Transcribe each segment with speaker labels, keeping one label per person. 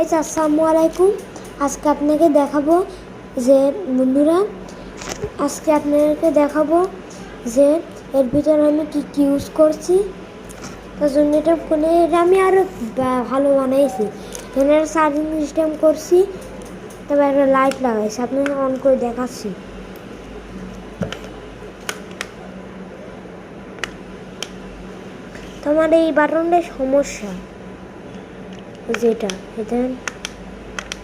Speaker 1: Guys আসসালামু আলাইকুম। আজকে আপনাকে দেখাবো যে, বন্ধুরা, আজকে আপনাদেরকে দেখাবো যে, এর ভিতরে আমি কি কি ইউজ করছি। তার জন্য এটা ফোনে, এটা আমি আরও ভালো বানাইছি। একটা চার্জিং সিস্টেম করছি, তারপর একটা লাইট লাগাইছি আপনাকে অন করে দেখাচ্ছি। তোমার এই বাটনটার সমস্যা। যেটা। এটা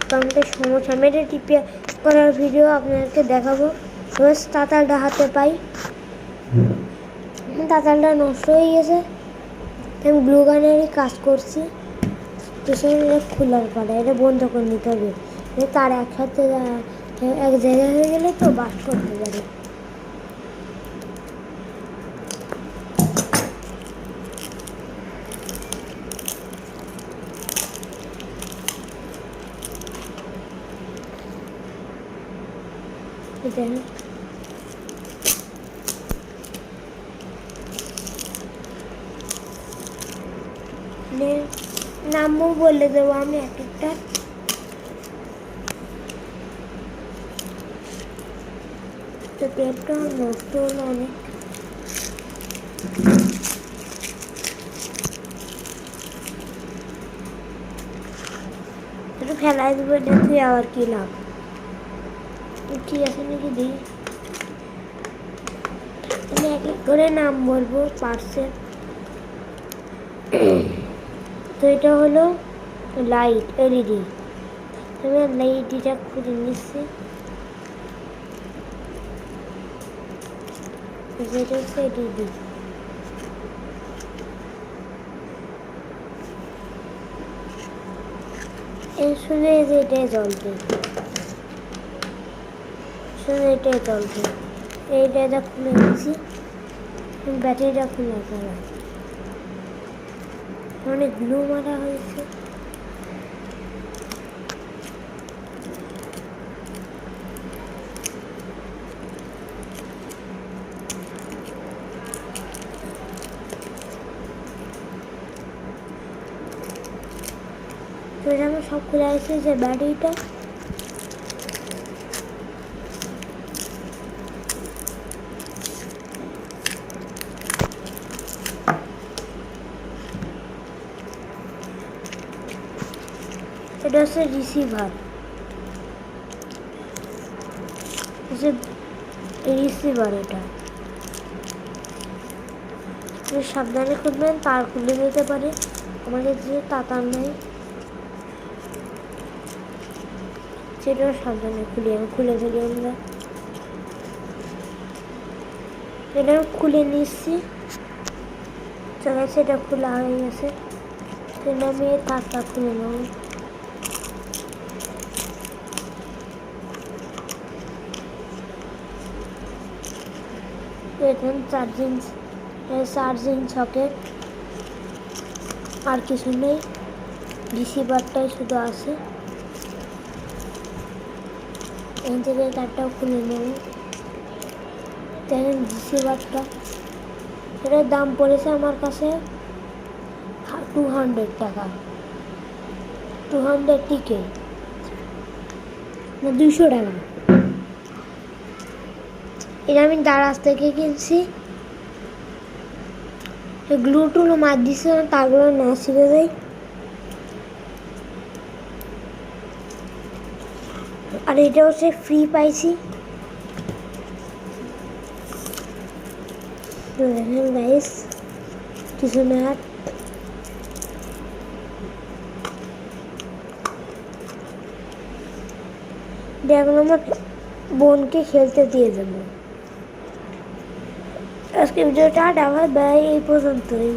Speaker 1: বাটনটার সমস্যা। আমি এটা টিপে করার ভিডিও আপনাদেরকে দেখাবো। রোজ তাতালটা হাতে পাই। তাতালটা নষ্ট হয়ে গেছে। আমি গ্লু গানেরই কাজ করছি। পেছনে এটা খোলার পরে এটা বন্ধ করে নিতে হবে। তার একসাথে এক জায়গায় হয়ে গেলে তো বাস করতে পারে। নে, নামও বলে দেবো আমি এক একটা। তো পেটটা নষ্ট হলো অনেক ফেলাই দেবো তুই আবার কি লাভ। ঠিক আছে নাকি দিই আমি এক এক করে নাম বলব পার্সেল তো এটা হলো লাইট এলইডি আমি লাইটটা খুলে নিচ্ছি। যেটা হচ্ছে এলইডি এই এই যে এটাই জ্বলবে। এটাই জ্বলবে এইটা এটা খুলে নিচ্ছি ব্যাটারিটা খুলে ফেলা অনেক গ্লু মারা হয়েছে। তো আমার সব খুলে আসছে যে ব্যাটারিটা। এটা হচ্ছে রিসিভার রিসিভার এটা। সাবধানে খুলবেন তার খুলে নিতে পারে। আমাদের যে তাতার নেই সেটাও সাবধানে খুলি, আমি খুলে ফেলি আমরা। এটা খুলে নিচ্ছি। চলে সেটা খোলা হয়ে গেছে। সেটা আমি তারটা খুলে নেব। এখানে চার্জিং চার্জিং সকেট আর কিছু নেই। রিসিভারটাই শুধু আছে। এখান থেকে তারটাও খুলে নেব। দেখেন রিসিভারটা। এটার দাম পড়েছে আমার কাছে টু হান্ড্রেড টাকা। টু হান্ড্রেড টিকে না দুশো টাকা। এটা আমি দারাজ থেকে কিনছি। গ্লু টুলু মার দিছে তারগুলো না ছিঁড়ে দেয় আর এটা হচ্ছে ফ্রি পাইছি। দেখেন গাইস কিছু না। এখন বোনকে খেলতে দিয়ে যাব আজকে ভিডিওটা আবার ব্যয় এই পর্যন্তই